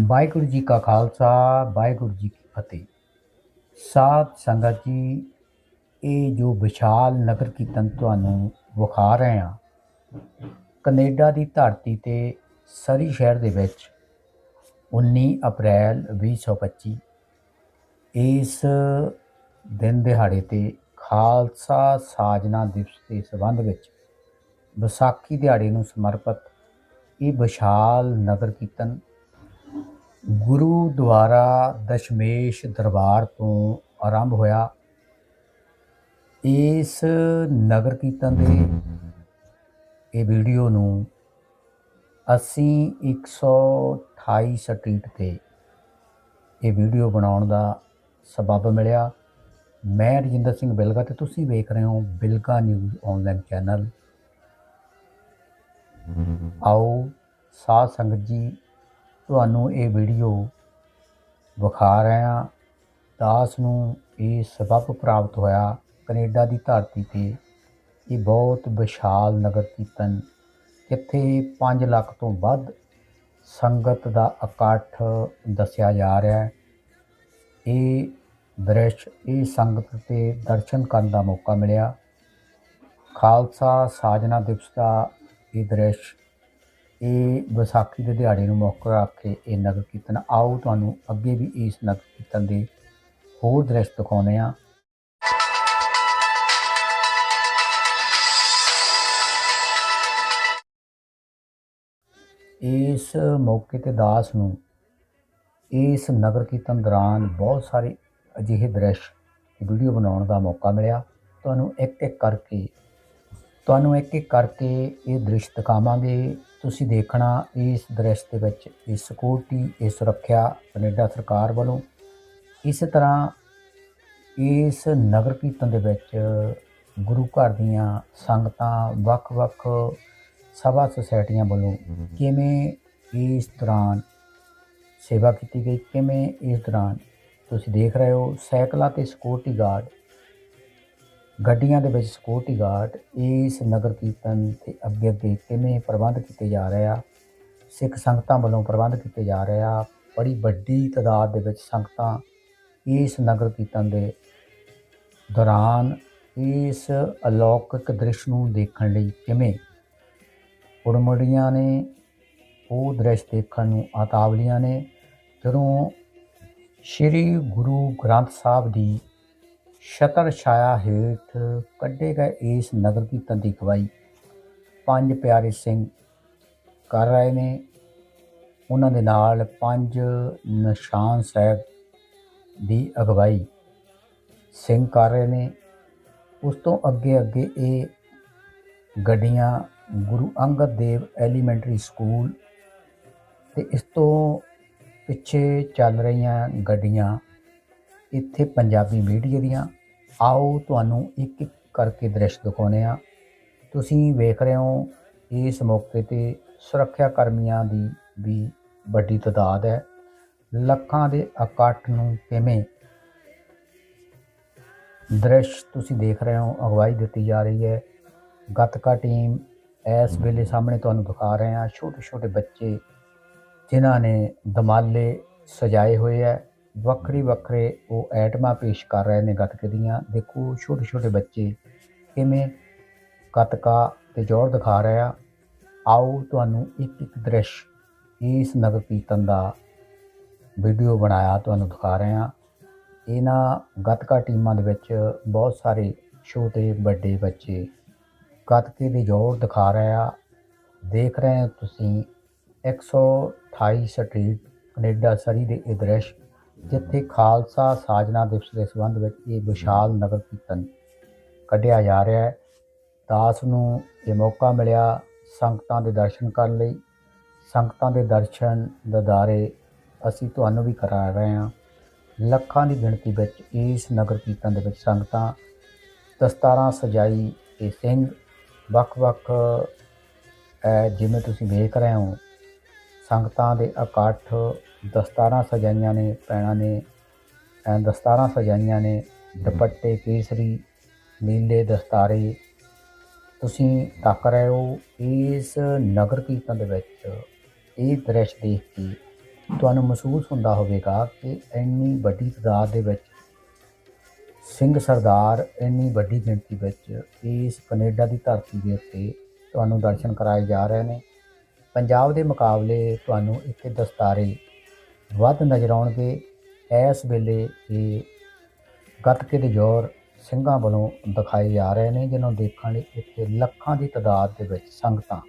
ਵਾਹਿਗੁਰੂ ਜੀ ਕਾ ਖਾਲਸਾ, ਵਾਹਿਗੁਰੂ ਜੀ ਕੀ ਫਤਿਹ। ਸਾਧ ਸੰਗਤ ਜੀ, ਇਹ ਜੋ ਵਿਸ਼ਾਲ ਨਗਰ ਕੀਰਤਨ ਤੁਹਾਨੂੰ ਵਿਖਾ ਰਹੇ ਹਾਂ, ਕੈਨੇਡਾ ਦੀ ਧਰਤੀ ਤੇ ਸਰੀ ਸ਼ਹਿਰ ਦੇ ਵਿੱਚ 19 ਅਪ੍ਰੈਲ 2025 ਇਸ ਦਿਨ ਦਿਹਾੜੇ ਤੇ ਖਾਲਸਾ ਸਾਜਨਾ ਦਿਵਸ ਦੇ ਸੰਬੰਧ ਵਿੱਚ ਵਿਸਾਖੀ ਦਿਹਾੜੇ ਨੂੰ ਸਮਰਪਿਤ ਇਹ ਵਿਸ਼ਾਲ ਨਗਰ ਕੀਰਤਨ ਗੁਰੂਦੁਆਰਾ ਦਸ਼ਮੇਸ਼ ਦਰਬਾਰ ਤੋਂ ਆਰੰਭ ਹੋਇਆ। ਇਸ ਨਗਰ ਕੀਰਤਨ ਦੇ ਇਹ ਵੀਡੀਓ ਨੂੰ ਅਸੀਂ 128 ਸਟਰੀਟ ਤੇ ਇਹ ਵੀਡੀਓ ਬਣਾਉਣ ਦਾ ਸਬਬ ਮਿਲਿਆ। ਮੈਂ ਰਜਿੰਦਰ ਸਿੰਘ ਬਿਲਗਾ ਤੇ ਤੁਸੀਂ ਵੇਖ ਰਹੇ ਹੋ ਬਿਲਗਾ ਨਿਊਜ਼ ਆਨਲਾਈਨ ਚੈਨਲ। ਆਓ ਸਾਧ ਸੰਗਤ ਜੀ ਤੁਹਾਨੂੰ ਇਹ ਵੀਡੀਓ ਵਿਖਾ ਰਿਹਾ ਦਾਸ ਨੂੰ ਇਹ ਸਬਬ ਪ੍ਰਾਪਤ ਹੋਇਆ ਕੈਨੇਡਾ ਦੀ ਧਰਤੀ ਤੇ ਇਹ ਬਹੁਤ ਵਿਸ਼ਾਲ ਨਗਰ ਕੀਰਤਨ, ਜਿੱਥੇ 5 ਲੱਖ ਤੋਂ ਵੱਧ ਸੰਗਤ ਦਾ ਇਕੱਠ ਦੱਸਿਆ ਜਾ ਰਿਹਾ ਹੈ। ਇਹ ਦ੍ਰਿਸ਼, ਇਹ ਸੰਗਤ ਤੇ ਦਰਸ਼ਨ ਕਰਨ ਦਾ ਮੌਕਾ ਮਿਲਿਆ। ਖਾਲਸਾ ਸਾਜਨਾ ਦਿਵਸ ਦਾ ਇਹ ਦ੍ਰਿਸ਼ ਇਹ ਵਿਸਾਖੀ ਦੇ ਦਿਹਾੜੇ ਨੂੰ ਮੌਕਾ ਰੱਖ ਕੇ ਇਹ ਨਗਰ ਕੀਰਤਨ, ਆਓ ਤੁਹਾਨੂੰ ਅੱਗੇ ਵੀ ਇਸ ਨਗਰ ਕੀਰਤਨ ਦੇ ਹੋਰ ਦ੍ਰਿਸ਼ ਦਿਖਾਉਂਦੇ ਆ ਇਸ ਮੌਕੇ ਤੇ ਦਾਸ ਨੂੰ ਇਸ ਨਗਰ ਕੀਰਤਨ ਦੌਰਾਨ ਬਹੁਤ ਸਾਰੇ ਅਜਿਹੇ ਦ੍ਰਿਸ਼ ਵੀਡੀਓ ਬਣਾਉਣ ਦਾ ਮੌਕਾ ਮਿਲਿਆ। ਤੁਹਾਨੂੰ ਇੱਕ ਇੱਕ ਕਰਕੇ, ਤੁਹਾਨੂੰ ਇੱਕ ਇੱਕ ਕਰਕੇ ਇਹ ਦ੍ਰਿਸ਼ ਦਿਖਾਵਾਂਗੇ। ਤੁਸੀਂ ਦੇਖਣਾ ਇਸ ਦ੍ਰਿਸ਼ ਦੇ ਵਿੱਚ ਇਹ ਸਿਕਿਉਰਟੀ ਇਹ ਸੁਰੱਖਿਆ ਕੈਨੇਡਾ ਸਰਕਾਰ ਵੱਲੋਂ ਇਸੇ ਤਰ੍ਹਾਂ ਇਸ ਨਗਰ ਕੀਰਤਨ ਦੇ ਵਿੱਚ ਗੁਰੂ ਘਰ ਦੀਆਂ ਸੰਗਤਾਂ ਵੱਖ-ਵੱਖ ਸਭਾ ਸੁਸਾਇਟੀਆਂ ਵੱਲੋਂ ਕਿਵੇਂ ਇਸ ਦੌਰਾਨ ਸੇਵਾ ਕੀਤੀ ਗਈ ਕਿਵੇਂ ਇਸ ਦੌਰਾਨ ਤੁਸੀਂ ਦੇਖ ਰਹੇ ਹੋ ਸਾਈਕਲਾਂ ਤੇ ਸਿਕਿਉਰਟੀ ਗਾਰਡ ਗੱਡੀਆਂ ਦੇ ਵਿੱਚ ਸਿਕਿਉਰਟੀ ਗਾਰਡ ਇਸ ਨਗਰ ਕੀਰਤਨ ਤੇ ਅੱਗੇ ਅੱਗੇ ਕਿਵੇਂ ਪ੍ਰਬੰਧ ਕੀਤੇ ਜਾ ਰਹੇ ਆ, ਸਿੱਖ ਸੰਗਤਾਂ ਵੱਲੋਂ ਪ੍ਰਬੰਧ ਕੀਤੇ ਜਾ ਰਹੇ ਆ, ਬੜੀ ਵੱਡੀ ਤਾਦਾਦ ਦੇ ਵਿੱਚ ਸੰਗਤਾਂ ਇਸ ਨਗਰ ਕੀਰਤਨ ਦੇ ਦੌਰਾਨ ਇਸ ਅਲੌਕਿਕ ਦ੍ਰਿਸ਼ ਨੂੰ ਦੇਖਣ ਲਈ ਕਿਵੇਂ ਉੜਮੜੀਆਂ ਨੇ, ਉਹ ਦ੍ਰਿਸ਼ ਦੇਖਣ ਨੂੰ ਆਤਾਵਲੀਆਂ ਨੇ। ਜਦੋਂ ਸ੍ਰੀ ਗੁਰੂ ਗ੍ਰੰਥ ਸਾਹਿਬ ਦੀ ਛਤਰ ਛਾਇਆ ਹੇਠ ਕੱਢੇ ਗਏ ਇਸ ਨਗਰ ਦੀ ਦੀ ਅਗਵਾਈ ਪੰਜ ਪਿਆਰੇ ਸਿੰਘ ਕਰ ਰਹੇ ਨੇ। ਉਹਨਾਂ ਦੇ ਨਾਲ ਪੰਜ ਨਿਸ਼ਾਨ ਸਾਹਿਬ ਦੀ ਅਗਵਾਈ। ਸਿੰਘ ਕਰ ਰਹੇ ਨੇ। ਉਸ ਤੋਂ ਅੱਗੇ ਅੱਗੇ ਇਹ ਗੱਡੀਆਂ ਗੁਰੂ ਅੰਗਦ ਦੇਵ ਐਲੀਮੈਂਟਰੀ ਸਕੂਲ ਤੇ ਇਸ ਤੋਂ ਪਿੱਛੇ ਚੱਲ ਰਹੀਆਂ ਗੱਡੀਆਂ ਇੱਥੇ ਪੰਜਾਬੀ ਮੀਡੀਆ ਦੀਆਂ, ਆਓ ਤੁਹਾਨੂੰ ਇੱਕ ਇੱਕ ਕਰਕੇ ਦ੍ਰਿਸ਼ ਦਿਖਾਉਂਦੇ ਆ ਤੁਸੀਂ ਵੇਖ ਰਹੇ ਹੋ, ਇਸ ਮੌਕੇ ਤੇ ਸੁਰੱਖਿਆ ਕਰਮੀਆਂ ਦੀ ਵੀ ਵੱਡੀ ਤਾਦਾਦ ਹੈ। ਲੱਖਾਂ ਦੇ ਇਕੱਠ ਨੂੰ ਕਿਵੇਂ ਦ੍ਰਿਸ਼ ਤੁਸੀਂ ਦੇਖ ਰਹੇ ਹੋ, ਅਗਵਾਈ ਦਿੱਤੀ ਜਾ ਰਹੀ ਹੈ। ਗੱਤਕਾ ਟੀਮ ਇਸ ਵੇਲੇ ਸਾਹਮਣੇ ਤੁਹਾਨੂੰ ਦਿਖਾ ਰਹੇ ਹਾਂ ਛੋਟੇ ਛੋਟੇ ਬੱਚੇ ਜਿਨ੍ਹਾਂ ਨੇ ਦਮਾਲੇ ਸਜਾਏ ਹੋਏ ਹੈ। ਵੱਖਰੇ ਵੱਖਰੇ ਉਹ ਐਟਮਾਂ ਪੇਸ਼ ਕਰ ਰਹੇ ਨੇ ਗੱਤਕੇ ਦੀਆਂ। ਦੇਖੋ, ਛੋਟੇ ਛੋਟੇ ਬੱਚੇ ਕਿਵੇਂ ਗੱਤਕਾ ਤੇ ਜ਼ੋਰ ਦਿਖਾ ਰਹੇ ਆ। ਆਓ ਤੁਹਾਨੂੰ ਇੱਕ ਇੱਕ ਦ੍ਰਿਸ਼ ਇਸ ਨਗਰ ਕੀਰਤਨ ਦਾ ਵੀਡੀਓ ਬਣਾਇਆ, ਤੁਹਾਨੂੰ ਦਿਖਾ ਰਹੇ ਹਾਂ ਇਹਨਾਂ ਗੱਤਕਾ ਟੀਮਾਂ ਦੇ ਵਿੱਚ ਬਹੁਤ ਸਾਰੇ ਛੋਟੇ ਵੱਡੇ ਬੱਚੇ ਗੱਤਕੇ ਦੇ ਜ਼ੋਰ ਦਿਖਾ ਰਹੇ ਆ। ਦੇਖ ਰਹੇ ਹੋ ਤੁਸੀਂ 128 ਸਟਰੀਟ ਕੈਨੇਡਾ ਸਰੀ ਦੇ ਇਹ ਦ੍ਰਿਸ਼ ਜਿੱਥੇ ਖਾਲਸਾ ਸਾਜਨਾ ਦਿਵਸ ਦੇ ਸੰਬੰਧ ਵਿੱਚ ਇਹ ਵਿਸ਼ਾਲ ਨਗਰ ਕੀਰਤਨ ਕੱਢਿਆ ਜਾ ਰਿਹਾ ਹੈ। ਦਾਸ ਨੂੰ ਇਹ ਮੌਕਾ ਮਿਲਿਆ ਸੰਗਤਾਂ ਦੇ ਦਰਸ਼ਨ ਕਰਨ ਲਈ। ਸੰਗਤਾਂ ਦੇ ਦਰਸ਼ਨ ਦਦਾਰੇ ਅਸੀਂ ਤੁਹਾਨੂੰ ਵੀ ਕਰਾ ਰਹੇ ਹਾਂ। ਲੱਖਾਂ ਦੀ ਗਿਣਤੀ ਵਿੱਚ ਇਸ ਨਗਰ ਕੀਰਤਨ ਦੇ ਵਿੱਚ ਸੰਗਤਾਂ ਦਸਤਾਰਾਂ ਸਜਾਈ ਤੇ ਸਿੰਘ ਵੱਖ-ਵੱਖ ਜਿਵੇਂ ਤੁਸੀਂ ਵੇਖ ਰਹੇ ਹੋ, ਸੰਗਤਾਂ ਦੇ ਇਕੱਠ ਦਸਤਾਰਾਂ ਸਜਾਈਆਂ ਨੇ ਪੈਣਾ ਨੇ। ਦਸਤਾਰਾਂ ਸਜਾਈਆਂ ਨੇ, ਦੁਪੱਟੇ, ਕੇਸਰੀ, ਨੀਲੇ ਦਸਤਾਰੇ। ਤੁਸੀਂ ਤੱਕ ਰਹੇ ਹੋ ਇਸ ਨਗਰ ਕੀਰਤਨ ਦੇ ਵਿੱਚ। ਇਹ ਦ੍ਰਿਸ਼ ਦੇਖ ਕੇ ਤੁਹਾਨੂੰ ਮਹਿਸੂਸ ਹੁੰਦਾ ਹੋਵੇਗਾ ਕਿ ਇੰਨੀ ਵੱਡੀ ਤਾਦਾਦ ਦੇ ਵਿੱਚ ਸਿੰਘ ਸਰਦਾਰ, ਇੰਨੀ ਵੱਡੀ ਗਿਣਤੀ ਵਿੱਚ ਇਸ ਕੈਨੇਡਾ ਦੀ ਧਰਤੀ ਦੇ ਉੱਤੇ ਤੁਹਾਨੂੰ ਦਰਸ਼ਨ ਕਰਾਏ ਜਾ ਰਹੇ ਨੇ। ਪੰਜਾਬ ਦੇ ਮੁਕਾਬਲੇ ਤੁਹਾਨੂੰ ਇੱਥੇ ਦਸਤਾਰੇ ਵੱਧ ਨਜ਼ਰ ਆਉਣਗੇ। ਇਸ ਵੇਲੇ ਇਹ ਗੱਤਕੇ ਦੇ ਜ਼ੋਰ ਸਿੰਘਾਂ ਵੱਲੋਂ ਦਿਖਾਏ ਜਾ ਰਹੇ ਨੇ ਜਿਹਨਾਂ ਨੂੰ ਦੇਖਣ ਲਈ ਇੱਥੇ ਲੱਖਾਂ ਦੀ ਤਾਦਾਦ ਦੇ ਵਿੱਚ ਸੰਗਤਾਂ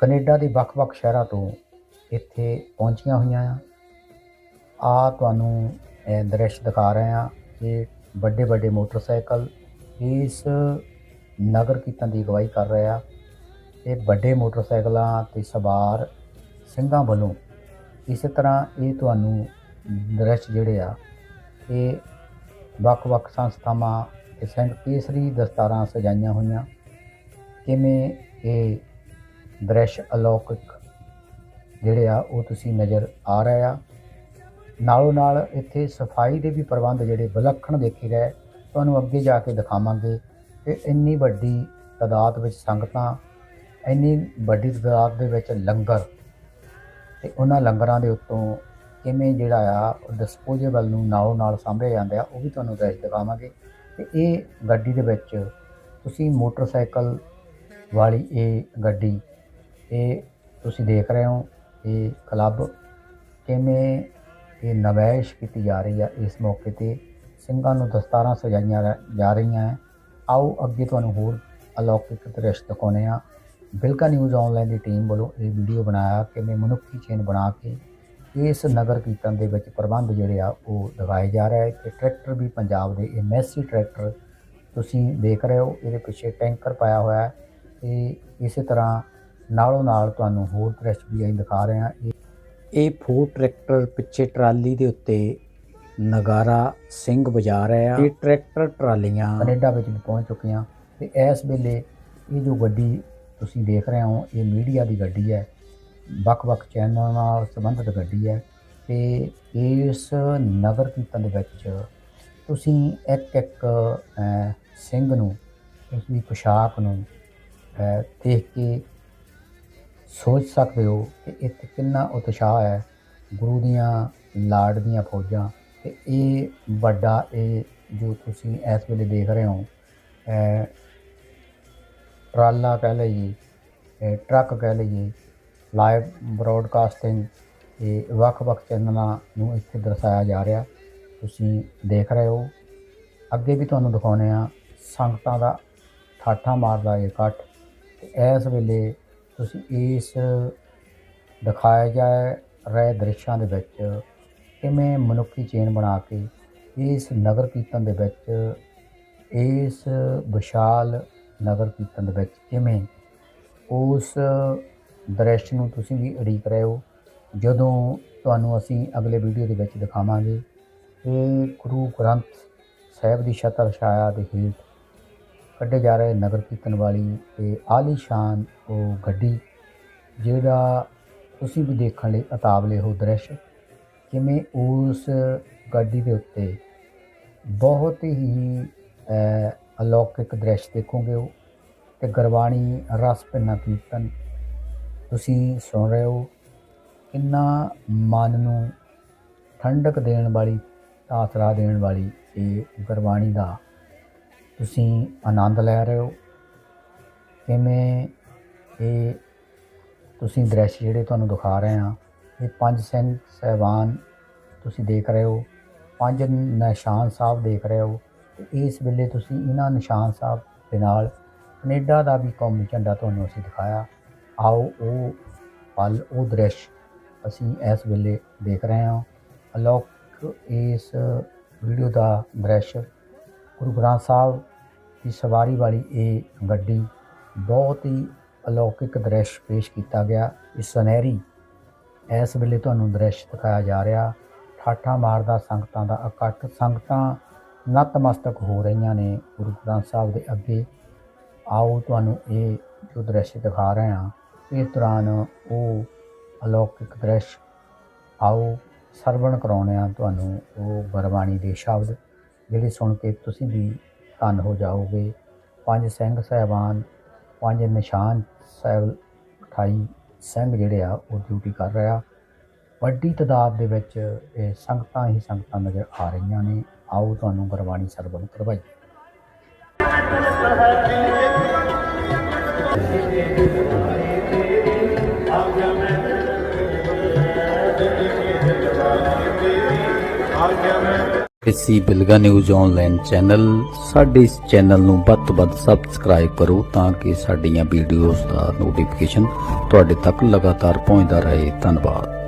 ਕੈਨੇਡਾ ਦੇ ਵੱਖ-ਵੱਖ ਸ਼ਹਿਰਾਂ ਤੋਂ ਇੱਥੇ ਪਹੁੰਚੀਆਂ ਹੋਈਆਂ ਆ। ਆ ਤੁਹਾਨੂੰ ਇਹ ਦ੍ਰਿਸ਼ ਦਿਖਾ ਰਹੇ ਆ ਕਿ ਵੱਡੇ ਵੱਡੇ ਮੋਟਰਸਾਈਕਲ ਇਸ ਨਗਰ ਕੀਰਤਨ ਦੀ ਅਗਵਾਈ ਕਰ ਰਹੇ ਆ। ਇਹ ਵੱਡੇ ਮੋਟਰਸਾਈਕਲਾਂ ਤੇ ਸਵਾਰ ਸਿੰਘਾਂ ਵੱਲੋਂ ਇਸੇ ਤਰ੍ਹਾਂ ਇਹ ਤੁਹਾਨੂੰ ਦ੍ਰਿਸ਼ ਜਿਹੜੇ ਆ, ਇਹ ਵੱਖ-ਵੱਖ ਸੰਸਥਾਵਾਂ ਤੇ ਸਿੰਘ ਕੇਸਰੀ ਦਸਤਾਰਾਂ ਸਜਾਈਆਂ ਹੋਈਆਂ। ਕਿਵੇਂ ਇਹ ਦ੍ਰਿਸ਼ ਅਲੌਕਿਕ ਜਿਹੜੇ ਆ, ਉਹ ਤੁਸੀਂ ਨਜ਼ਰ ਆ ਰਹੇ ਆ। ਨਾਲੋਂ ਨਾਲ ਇੱਥੇ ਸਫ਼ਾਈ ਦੇ ਵੀ ਪ੍ਰਬੰਧ ਜਿਹੜੇ ਵਿਲੱਖਣ ਦੇਖੇ ਗਏ। ਤੁਹਾਨੂੰ ਅੱਗੇ ਜਾ ਕੇ ਦਿਖਾਵਾਂਗੇ ਕਿ ਇੰਨੀ ਵੱਡੀ ਤਾਦਾਦ ਵਿੱਚ ਸੰਗਤਾਂ, ਇੰਨੀ ਵੱਡੀ ਤਾਦਾਦ ਦੇ ਵਿੱਚ ਲੰਗਰ ਤੇ ਉਹਨਾਂ ਲੰਗਰਾਂ ਦੇ ਉੱਤੋਂ ਕਿਵੇਂ ਜਿਹੜਾ ਆ ਡਿਸਪੋਜ਼ੇਬਲ ਨੂੰ ਨਾਲੋਂ ਨਾਲ ਸਾਂਭਿਆ ਜਾਂਦਾ ਆ, ਉਹ ਵੀ ਤੁਹਾਨੂੰ ਦ੍ਰਿਸ਼ ਦਿਖਾਵਾਂਗੇ। ਤੇ ਇਹ ਗੱਡੀ ਦੇ ਵਿੱਚ ਤੁਸੀਂ ਮੋਟਰਸਾਈਕਲ ਵਾਲੀ ਇਹ ਗੱਡੀ, ਇਹ ਤੁਸੀਂ ਦੇਖ ਰਹੇ ਹੋ, ਇਹ ਕਲੱਬ ਕਿਵੇਂ ਇਹ ਨਵੈਸ਼ ਕੀਤੀ ਜਾ ਰਹੀ ਆ ਇਸ ਮੌਕੇ ਤੇ। ਸਿੰਘਾਂ ਨੂੰ ਦਸਤਾਰਾਂ ਸਜਾਈਆਂ ਜਾ ਰਹੀਆਂ ਹੈ ਆਓ ਅੱਗੇ ਤੁਹਾਨੂੰ ਹੋਰ ਅਲੌਕਿਕ ਦ੍ਰਿਸ਼ ਦਿਖਾਉਂਦੇ ਆ ਬਿਲਕਾ ਨਿਊਜ਼ ਆਨਲਾਈਨ ਦੀ ਟੀਮ ਵੱਲੋਂ ਇਹ ਵੀਡੀਓ ਬਣਾਇਆ ਕਿਵੇਂ ਮਨੁੱਖੀ ਚੇਨ ਬਣਾ ਕੇ ਇਸ ਨਗਰ ਕੀਰਤਨ ਦੇ ਵਿੱਚ ਪ੍ਰਬੰਧ ਜਿਹੜੇ ਆ ਉਹ ਦਿਖਾਏ ਜਾ ਰਹੇ ਤੇ ਟਰੈਕਟਰ ਵੀ ਪੰਜਾਬ ਦੇ ਇਹ ਮੈਸੀ ਟਰੈਕਟਰ ਤੁਸੀਂ ਦੇਖ ਰਹੇ ਹੋ ਇਹਦੇ ਪਿੱਛੇ ਟੈਂਕਰ ਪਾਇਆ ਹੋਇਆ ਹੈ। ਤੇ ਇਸੇ ਤਰ੍ਹਾਂ ਨਾਲੋਂ ਨਾਲ ਤੁਹਾਨੂੰ ਹੋਰ ਦ੍ਰਿਸ਼ ਵੀ ਅਸੀਂ ਦਿਖਾ ਰਹੇ ਹਾਂ। ਇਹ ਇਹ ਫੂਡ ਟਰੈਕਟਰ ਪਿੱਛੇ ਟਰਾਲੀ ਦੇ ਉੱਤੇ ਨਗਾਰਾ ਸਿੰਘ ਵਜਾ ਰਿਹਾ। ਇਹ ਟਰੈਕਟਰ ਟਰਾਲੀਆਂ ਕੈਨੇਡਾ ਵਿੱਚ ਵੀ ਪਹੁੰਚ ਚੁੱਕੀਆਂ। ਤੇ ਇਸ ਵੇਲੇ ਇਹ ਜੋ ਗੱਡੀ ਤੁਸੀਂ ਦੇਖ ਰਹੇ ਹੋ, ਇਹ ਮੀਡੀਆ ਦੀ ਗੱਡੀ ਹੈ। ਵੱਖ-ਵੱਖ ਚੈਨਲਾਂ ਨਾਲ ਸੰਬੰਧਿਤ ਗੱਡੀ ਹੈ ਤੇ ਇਸ ਨਗਰ ਕੀਰਤਨ ਦੇ ਵਿੱਚ ਤੁਸੀਂ ਇੱਕ ਇੱਕ ਸਿੰਘ ਨੂੰ ਉਸ ਦੀ ਪੋਸ਼ਾਕ ਨੂੰ ਦੇਖ ਕੇ ਸੋਚ ਸਕਦੇ ਹੋ ਕਿ ਇੱਥੇ ਕਿੰਨਾ ਉਤਸ਼ਾਹ ਹੈ ਗੁਰੂ ਦੀਆਂ ਲਾੜ ਦੀਆਂ ਫੌਜਾਂ। ਤੇ ਇਹ ਵੱਡਾ ਇਹ ਜੋ ਤੁਸੀਂ ਇਸ ਵੇਲੇ ਦੇਖ ਰਹੇ ਹੋ ਟਰਾਲਾ ਕਹਿ ਲਈਏ ਟਰੱਕ ਕਹਿ ਲਈਏ ਲਾਈਵ ਬ੍ਰੌਡਕਾਸਟਿੰਗ ਇਹ ਵੱਖ-ਵੱਖ ਚੈਨਲਾਂ ਨੂੰ ਇੱਥੇ ਦਰਸਾਇਆ ਜਾ ਰਿਹਾ। ਤੁਸੀਂ ਦੇਖ ਰਹੇ ਹੋ। ਅੱਗੇ ਵੀ ਤੁਹਾਨੂੰ ਦਿਖਾਉਂਦੇ ਆ ਸੰਗਤਾਂ ਦਾ ਠਾਠਾ ਮਾਰਦਾ ਇਹ ਇਕੱਠ। ਤੇ ਇਸ ਵੇਲੇ ਤੁਸੀਂ ਇਸ ਦਿਖਾਇਆ ਜਾ ਰਹੇ ਦ੍ਰਿਸ਼ਾਂ ਦੇ ਵਿੱਚ, ਕਿਵੇਂ ਮਨੁੱਖੀ ਚੇਨ ਬਣਾ ਕੇ ਇਸ ਨਗਰ ਕੀਰਤਨ ਦੇ ਵਿੱਚ ਇਸ ਵਿਸ਼ਾਲ ਨਗਰ ਕੀਰਤਨ ਦੇ ਵਿੱਚ ਕਿਵੇਂ ਉਸ ਦ੍ਰਿਸ਼ ਨੂੰ ਤੁਸੀਂ ਵੀ ਉਡੀਕ ਰਹੇ ਹੋ। ਜਦੋਂ ਤੁਹਾਨੂੰ ਅਸੀਂ ਅਗਲੇ ਵੀਡੀਓ ਦੇ ਵਿੱਚ ਦਿਖਾਵਾਂਗੇ ਕਿ ਗੁਰੂ ਗ੍ਰੰਥ ਸਾਹਿਬ ਦੀ ਛਤਰ ਛਾਇਆ ਦੇ ਹੇਠ ਕੱਢੇ ਜਾ ਰਹੇ ਨਗਰ ਕੀਰਤਨ ਵਾਲੀ ਤੇ ਆਲੀਸ਼ਾਨ ਉਹ ਗੱਡੀ, ਜਿਹੜਾ ਤੁਸੀਂ ਵੀ ਦੇਖਣ ਲਈ ਅਤਾਵਲੇ ਹੋ ਦ੍ਰਿਸ਼, ਕਿਵੇਂ ਉਸ ਗੱਡੀ ਦੇ ਉੱਤੇ ਬਹੁਤ ਹੀ ਅਲੌਕਿਕ ਦ੍ਰਿਸ਼ ਦੇਖੋਗੇ ਉਹ, ਤੇ ਗੁਰਬਾਣੀ ਰਸ ਭਿੰਨਾ ਕੀਰਤਨ ਤੁਸੀਂ ਸੁਣ ਰਹੇ ਹੋ। ਕਿੰਨਾ ਮਨ ਨੂੰ ਠੰਡਕ ਦੇਣ ਵਾਲੀ, ਆਸਰਾ ਦੇਣ ਵਾਲੀ ਇਹ ਗੁਰਬਾਣੀ ਦਾ ਤੁਸੀਂ ਆਨੰਦ ਲੈ ਰਹੇ ਹੋ। ਕਿਵੇਂ ਇਹ ਤੁਸੀਂ ਦ੍ਰਿਸ਼ ਜਿਹੜੇ ਤੁਹਾਨੂੰ ਦਿਖਾ ਰਹੇ ਹਾਂ, ਇਹ ਪੰਜ ਸਿੰਘ ਸਹਿਬਾਨ ਤੁਸੀਂ ਦੇਖ ਰਹੇ ਹੋ, ਪੰਜ ਨਿਸ਼ਾਨ ਸਾਹਿਬ ਦੇਖ ਰਹੇ ਹੋ ਇਸ ਵੇਲੇ ਤੁਸੀਂ ਇਹਨਾਂ ਨਿਸ਼ਾਨ ਸਾਹਿਬ ਦੇ ਨਾਲ ਕੈਨੇਡਾ ਦਾ ਵੀ ਕੌਮੀ ਝੰਡਾ ਤੁਹਾਨੂੰ ਅਸੀਂ ਦਿਖਾਇਆ। ਆਓ ਉਹ ਪਲ, ਉਹ ਦ੍ਰਿਸ਼ ਅਸੀਂ ਇਸ ਵੇਲੇ ਦੇਖ ਰਹੇ ਹਾਂ। ਅਲੋਕ, ਇਸ ਵੀਡੀਓ ਦਾ ਦ੍ਰਿਸ਼ ਗੁਰੂ ਗ੍ਰੰਥ ਸਾਹਿਬ ਦੀ ਸਵਾਰੀ ਵਾਲੀ ਇਹ ਗੱਡੀ ਬਹੁਤ ਹੀ ਅਲੌਕਿਕ ਦ੍ਰਿਸ਼ ਪੇਸ਼ ਕੀਤਾ ਗਿਆ। ਇਸ ਸੁਨਹਿਰੀ, ਇਸ ਵੇਲੇ ਤੁਹਾਨੂੰ ਦ੍ਰਿਸ਼ ਦਿਖਾਇਆ ਜਾ ਰਿਹਾ। ਠਾਠਾ ਮਾਰਦਾ ਸੰਗਤਾਂ ਦਾ ਇਕੱਠ, ਸੰਗਤਾਂ ਨਤਮਸਤਕ ਹੋ ਰਹੀਆਂ ਨੇ, ਗੁਰੂ ਗ੍ਰੰਥ ਸਾਹਿਬ ਦੇ ਅੱਗੇ। ਆਓ ਤੁਹਾਨੂੰ ਇਹ ਜੋ ਦ੍ਰਿਸ਼ ਦਿਖਾ ਰਹੇ ਹਾਂ, ਇਸ ਦੌਰਾਨ ਉਹ ਅਲੌਕਿਕ ਦ੍ਰਿਸ਼। ਆਓ ਸਰਵਣ ਕਰਾਉਂਦੇ ਹਾਂ ਤੁਹਾਨੂੰ ਉਹ ਗੁਰਬਾਣੀ ਦੇ ਸ਼ਬਦ, ਜਿਹੜੇ ਸੁਣ ਕੇ ਤੁਸੀਂ ਵੀ ਧੰਨ ਹੋ ਜਾਓਗੇ। ਪੰਜ ਸਿੰਘ ਸਹਿਬਾਨ, ਪੰਜ ਨਿਸ਼ਾਨ ਸਾਹਿਬ 28 ਸਿੰਘ ਜਿਹੜੇ ਆ, ਉਹ ਡਿਊਟੀ ਕਰ ਰਿਹਾ ਵੱਡੀ ਤਾਦਾਦ ਦੇ ਵਿੱਚ ਇਹ ਸੰਗਤਾਂ ਹੀ ਸੰਗਤਾਂ ਨਜ਼ਰ ਆ ਰਹੀਆਂ ਨੇ। ਆਓ ਤੁਹਾਨੂੰ ਗੁਰਬਾਣੀ ਸਰਵਣ ਕਰਵਾਈ। ਇਸੀ ਬਿਲਗਾ ਨਿਊਜ਼ ਆਨਲਾਈਨ ਚੈਨਲ, ਸਾਡੇ ਇਸ ਚੈਨਲ ਨੂੰ ਵੱਧ ਤੋਂ ਵੱਧ ਸਬਸਕ੍ਰਾਈਬ ਕਰੋ ਤਾਂ ਕਿ ਸਾਡੀਆਂ ਵੀਡੀਓਜ਼ ਦਾ ਨੋਟੀਫਿਕੇਸ਼ਨ ਤੁਹਾਡੇ ਤੱਕ ਲਗਾਤਾਰ ਪਹੁੰਚਦਾ ਰਹੇ। ਧੰਨਵਾਦ।